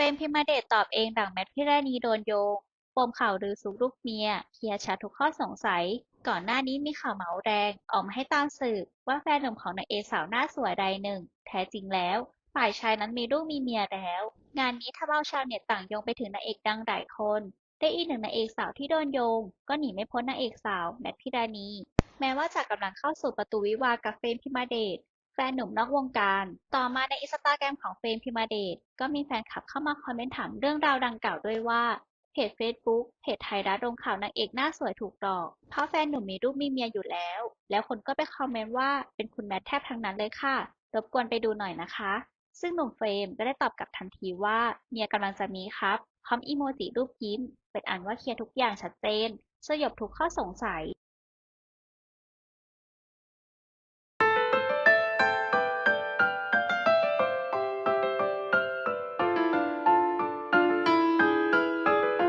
รมพิมเดชตอบเองหลังแมทพิรณีโดนโยง ปมข่าวลือซุกลูกเมีย เคลียร์ชัดทุกข้อสงสัย ก่อนหน้านี้มีข่าวเมาแรงออกมาให้ตามสืบว่าแฟนหนุ่มของนางเอกสาวหน้าสวยรายหนึ่ง แท้จริงแล้ว ฝ่ายชายนั้นมีลูกมีเมียแล้ว งานนี้ทำเอาชาวเน็ตต่างโยงไปถึงนางเอกดังหลายคนและอีกหนึ่งนางเอกสาวที่โดนโยง ก็หนีไม่พ้นนางเอกสาวแมทพิรณี แม้ว่าจะกำลังเข้าสู่ประตูวิวากับเฟรมพิมเดช แฟนหนุ่มนอกวงการ ต่อมาในอินสตาแกรมของเฟรมพิมาเดชก็มีแฟนคลับเข้ามาคอมเมนต์ถามเรื่องราวดังกล่าวด้วยว่าเพจ Facebook เพจไทยรัฐลงข่าวนางเอกหน้าสวยถูกหลอก เพราะแฟนหนุ่มมีลูกมีเมียอยู่แล้ว แล้วคนก็ไปคอมเมนต์ว่าเป็นคุณแมทแทบทั้งนั้นเลยค่ะ รบกวนไปดูหน่อยนะคะ ซึ่งหนุ่มเฟรมก็ได้ตอบกลับทันทีว่าเมียกำลังจะมีครับพร้อมอีโมจิรูปยิ้ม เป็นอันว่าเคลียร์ทุกอย่างชัดเจน สยบทุกข้อสงสัย